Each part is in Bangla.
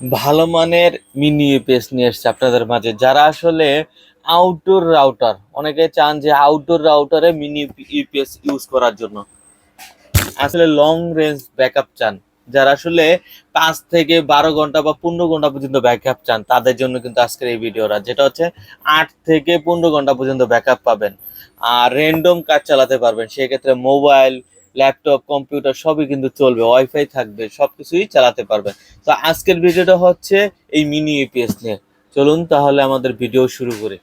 ভালো মানের মিনি ইউপিএস নিয়ে এসছে আপনাদের মাঝে। যারা আসলে আউটডোর রাউটার অনেকে চান যে আউটডোর রাউটারে মিনি ইউপিএস ইউজ করার জন্য। আসলে লং রেঞ্জ ব্যাকআপ চান। যারা আসলে পাঁচ থেকে বারো ঘণ্টা বা পনেরো ঘণ্টা পর্যন্ত ব্যাকআপ চান, তাদের জন্য কিন্তু আজকের এই ভিডিওটা যেটা হচ্ছে আট থেকে পনেরো ঘণ্টা পর্যন্ত ব্যাকআপ পাবেন। আর র্যান্ডম কাজ চালাতে পারবেন, সেক্ষেত্রে মোবাইল ল্যাপটপ কম্পিউটার সবই কিন্তু চলবে ওয়াইফাই থাকবে সব কিছুই চালাতে পারবে। তো আজকের ভিডিওটা হচ্ছে এই মিনি ইপিএস নিয়ে। চলুন তাহলে আমাদের ভিডিও শুরু করি।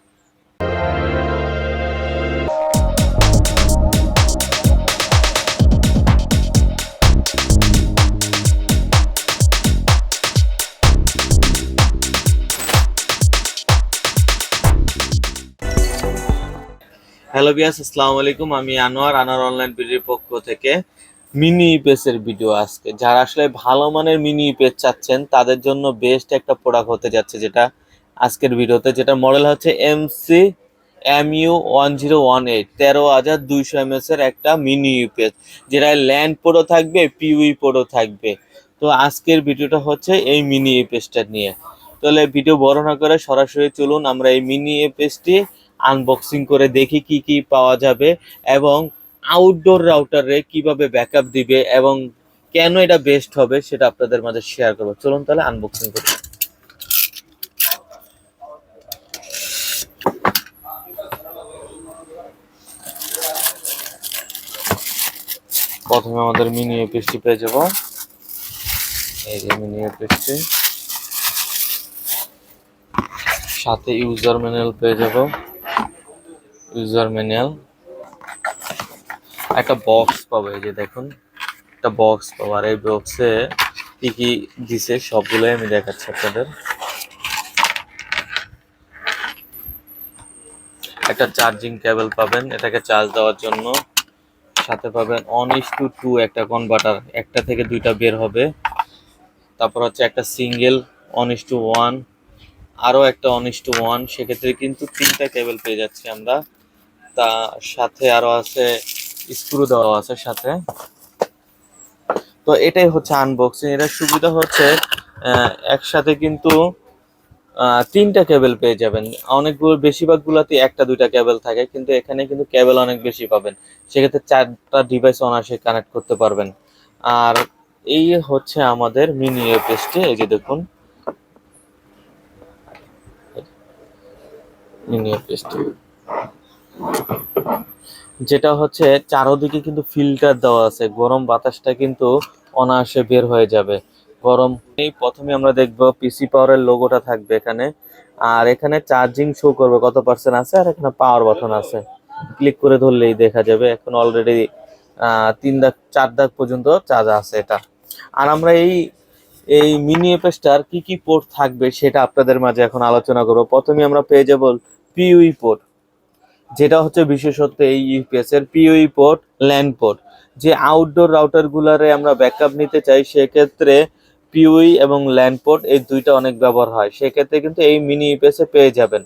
হ্যালো বিয়াস আসসালামু আলাইকুম। আমি আনোয়ার আনোয়ার অনলাইন ভিডিওর পক্ষ থেকে মিনি ইপিএস এর ভিডিও আজকে। যারা আসলে ভালো মানের মিনি ইপিএস চাচ্ছেন, তাদের জন্য বেস্ট একটা প্রোডাক্ট হতে যাচ্ছে যেটা আজকের ভিডিওতে, যেটা মডেল হচ্ছে MC M U one zero one eight তেরো হাজার দুইশো এমএস এর একটা মিনি ইউপিএস যেটা ল্যান্ড পোডও থাকবে পিউই পোডও থাকবে। তো আজকের ভিডিওটা হচ্ছে এই মিনি ইউপিএসটা নিয়ে। তাহলে ভিডিও বড় না করে সরাসরি চলুন, আমরা এই মিনি ইউপিএসটি আনবক্সিং করে দেখি কি কি পাওয়া যাবে এবং আউটডোর রাউটারে কীভাবে ব্যাকআপ দিবে এবং কেন এটা বেস্ট হবে সেটা আপনাদের মাঝে শেয়ার করব। চলুন তাহলে আনবক্সিং করি। প্রথমে আমাদের মিনি এপিএসটি পেয়ে যাব। এই যে মিনি এপিএসটি সাথে ইউজার ম্যানুয়াল পেয়ে যাব। ইউজার ম্যানুয়াল একটা বক্স পাবো, এই যে দেখুন, একটা বক্স পাবো। আর এই বক্সে কি কি দিছে, সবগুলোই আমি দেখাচ্ছি আপনাদের। একটা চার্জিং কেবল পাবেন, এটাকে চার্জ দেওয়ার জন্য। সাথে পাবেন অন ইস টু টু একটা কনভার্টার একটা থেকে দুইটা বের হবে। তারপর হচ্ছে একটা single one is to one আরও একটা অন ইস টু ওয়ান সেক্ষেত্রে কিন্তু তিনটা কেবল পেয়ে যাচ্ছি আমরা। তা সাথে আরও আছে স্ক্রু দেওয়া আছে সাথে। তো এটাই হচ্ছে আনবক্সিং এটার সুবিধা হচ্ছে একসাথে কিন্তু তিনটা কেবল পেয়ে যাবেন। অনেকগুলো বেশিরভাগ গুলাতে একটা, দুইটা কেবল থাকে, কিন্তু এখানে কিন্তু কেবল অনেক বেশি পাবেন। সেক্ষেত্রে চারটা ডিভাইস অনায়াসে কানেক্ট করতে পারবেন। আর এই হচ্ছে আমাদের মিনি এপিএসটি এই যে দেখুন। মিনি এপিএসটি যেটা হচ্ছে চারোদিকে কিন্তু ফিল্টার দেওয়া আছে। গরম বাতাসটা কিন্তু অনায়াসে বের হয়ে যাবে। গরম এই প্রথমে আমরা দেখব পিসি পাওয়ারের লোগোটা থাকবে এখানে। আর এখানে চার্জিং শো করবে, কত পার্সেন্ট আছে? আর এখানে পাওয়ার বাটন আছে। ক্লিক করে ধরলেই দেখা যাবে, এখন অলরেডি তিন দাগ, চার দাগ পর্যন্ত চার্জ আছে এটা। আর আমরা এই এই মিনি এপেস্টার কি কি পোর্ট থাকবে সেটা আপনাদের মাঝে এখন আলোচনা করব। প্রথমে আমরা পেয়ে যাব পিউই পোর্ট যেটা হচ্ছে বিশেষত্ব এই ইউপিএস এর পিওই পোর্ট ল্যান্ড পোর্ট যে আউটডোর রাউটার গুলারে আমরা ব্যাকআপ নিতে চাই, সেক্ষেত্রে পিওই এবং ল্যান্ড পোর্ট এই দুইটা অনেক ব্যবহার হয়। সেক্ষেত্রে কিন্তু এই মিনি ইউপিএস এ পেয়ে যাবেন।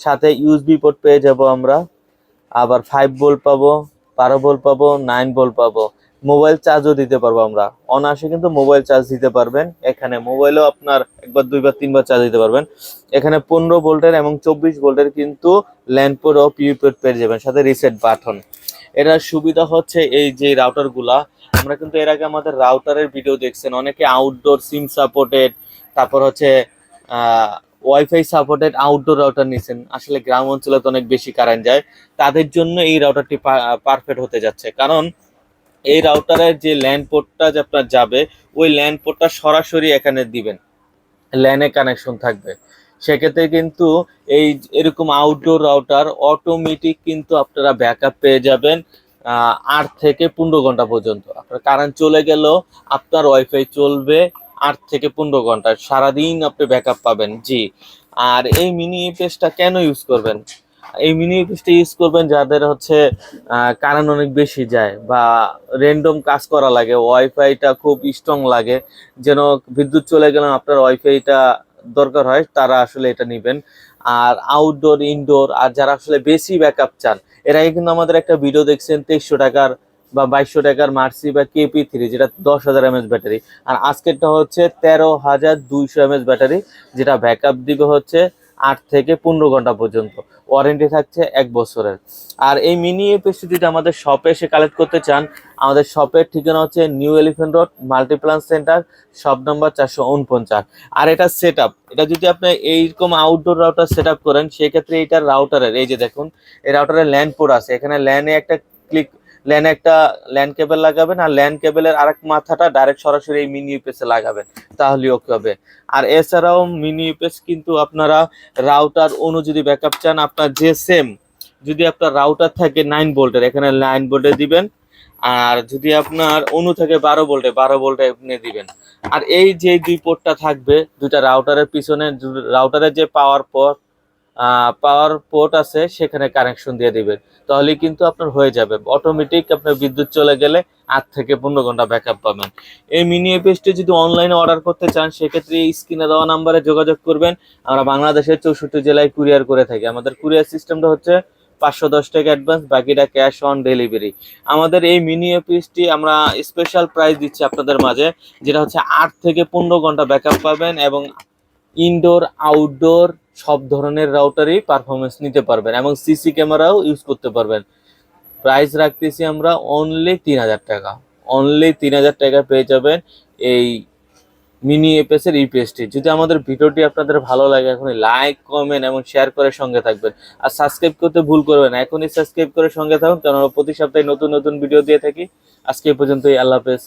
সাথে ইউএসবি পোর্ট পেয়ে যাব আমরা। আবার ফাইভ বোল্ট পাবো, বারো বোল্ট পাবো নাইন বোল্ট পাবো। মোবাইল চার্জও দিতে পারব আমরা। অনায়াসে কিন্তু মোবাইল চার্জ দিতে পারবেন। এখানে মোবাইলও আপনার একবার, দুইবার, তিনবার চার্জ দিতে পারবেন। এখানে পনেরো ভোল্টের এবং চব্বিশ ভোল্টের কিন্তু ল্যান্ড পোর্ট ও পিউ পোর্ট পেয়ে যাবেন, সাথে রিসেট বাটন এটার সুবিধা হচ্ছে এই যে রাউটারগুলা, আমরা কিন্তু এর আগে আমাদের রাউটারের ভিডিও দেখছেন। অনেকে আউটডোর সিম সাপোর্টেড তারপর হচ্ছে ওয়াইফাই সাপোর্টেড আউটডোর রাউটার নিছেন। আসলে গ্রাম অঞ্চলে তো অনেক বেশি কারেন্ট যায়। তাদের জন্য এই রাউটারটি পারফেক্ট হতে যাচ্ছে। কারণ এই রাউটারের যে ল্যান্ড পোর্টটা যে আপনার যাবে, ওই ল্যান্ড পোর্টটা সরাসরি এখানে দিবেন। ল্যানে কানেকশন থাকবে। সেক্ষেত্রে কিন্তু এই এরকম আউটডোর রাউটার অটোমেটিক কিন্তু আপনারা ব্যাকআপ পেয়ে যাবেন আট থেকে পনেরো ঘণ্টা পর্যন্ত। আপনার কারেন্ট চলে গেল আপনার ওয়াইফাই চলবে আট থেকে পনেরো ঘণ্টা। সারাদিন আপনি ব্যাকআপ পাবেন। জি। আর এই মিনি ইউপিএসটা কেন ইউজ করবেন? এই মিনি ইউপিএসটা ইউজ করবেন যাদের হচ্ছে কারেন্ট অনেক বেশি যায় বা র্যান্ডম কাজ করা লাগে ওয়াইফাইটা খুব স্ট্রং লাগে, যেন বিদ্যুৎ চলে গেলে আপনার ওয়াইফাইটা দরকার হয়, তারা আসলে এটা নেবেন। আর আউটডোর ইনডোর আর যারা আসলে বেশি ব্যাকআপ চান, এর আগে কিন্তু আমাদের একটা ভিডিও দেখছেন তেইশশো টাকার বা বাইশশো টাকার মার্সি বা কেপি থ্রি যেটা দশ হাজার এমএচ ব্যাটারি আর আজকেরটা হচ্ছে তেরো হাজার দুইশো এমএচ ব্যাটারি যেটা ব্যাকআপ দিবে হচ্ছে আট থেকে পনেরো ঘণ্টা পর্যন্ত। ওয়ারেন্টি থাকছে এক বছরের। আর এই মিনি এপিএসটি যদি আমাদের শপে এসে কালেক্ট করতে চান, আমাদের শপের ঠিকানা হচ্ছে new elephant road multiplan centre shop number চারশো উনপঞ্চাশ। আর এটা সেট এটা যদি আপনি এইরকম আউটডোর রাউটার সেট করেন, সেক্ষেত্রে এটার রাউটারের এই যে দেখুন, এই রাউটারের ল্যান্ড পোর্ট আছে। এখানে ল্যানে একটা ক্লিক ল্যানে একটা ল্যান্ড কেবল লাগাবেন আর ল্যান্ড কেবলের আরেক মাথাটা ডাইরেক্ট সরাসরি এই মিনি ইউপিএসে লাগাবেন তাহলে ওকে হবে। আর এছাড়াও মিনি ইউপিএস কিন্তু আপনারা রাউটার অনু যদি ব্যাকআপ চান, আপনার যে সেম যদি আপনার রাউটার থাকে নাইন ভোল্টের এখানে নাইন ভোল্টে দিবেন। আর যদি আপনার অনু থাকে বারো ভোল্টে বারো ভোল্টে আপনি দিবেন। আর এই যে দুই পোর্টটা থাকবে, দুইটা রাউটারের পিছনে রাউটারের যে পাওয়ার পোর্ট পাওয়ার পোর্ট আছে, সেখানে কানেকশন দিয়ে দিবেন। তাহলে কিন্তু আপনার হয়ে যাবে। অটোমেটিক আপনার বিদ্যুৎ চলে গেলে আট থেকে পনেরো ঘণ্টা ব্যাকআপ পাবেন। এই মিনি এপিএসটি যদি অনলাইনে অর্ডার করতে চান, সেক্ষেত্রে এই স্ক্রিনে দেওয়া নাম্বারে যোগাযোগ করবেন। আমরা বাংলাদেশের চৌষট্টি জেলায় কুরিয়ার করে থাকি। আমাদের কুরিয়ার সিস্টেমটা হচ্ছে পাঁচশো দশ টাকা অ্যাডভান্স বাকিটা ক্যাশ অন ডেলিভারি আমাদের এই মিনি এপিএসটি আমরা স্পেশাল প্রাইস দিচ্ছি আপনাদের মাঝে, যেটা হচ্ছে আট থেকে পনেরো ঘণ্টা ব্যাকআপ পাবেন এবং ইনডোর আউটডোর সব ধরনের রাউটারই পারফরমেন্স নিতে পারবেন এবং সিসি ক্যামেরাও ইউজ করতে পারবেন। প্রাইস রাখতেছি আমরা অনলি তিন হাজার টাকা। অনলি তিন হাজার টাকা পেয়ে যাবেন এই মিনি এপিএস এর ইপিএসটি যদি আমাদের ভিডিওটি আপনাদের ভালো লাগে, এখনই লাইক কমেন্ট এবং শেয়ার করে সঙ্গে থাকবেন। আর সাবস্ক্রাইব করতে ভুল করবেন এখনই সাবস্ক্রাইব করে সঙ্গে থাকুন কারণ প্রতি সপ্তাহে নতুন নতুন ভিডিও দিয়ে থাকি। আজকে এই পর্যন্তই, আল্লাহ হাফেজ।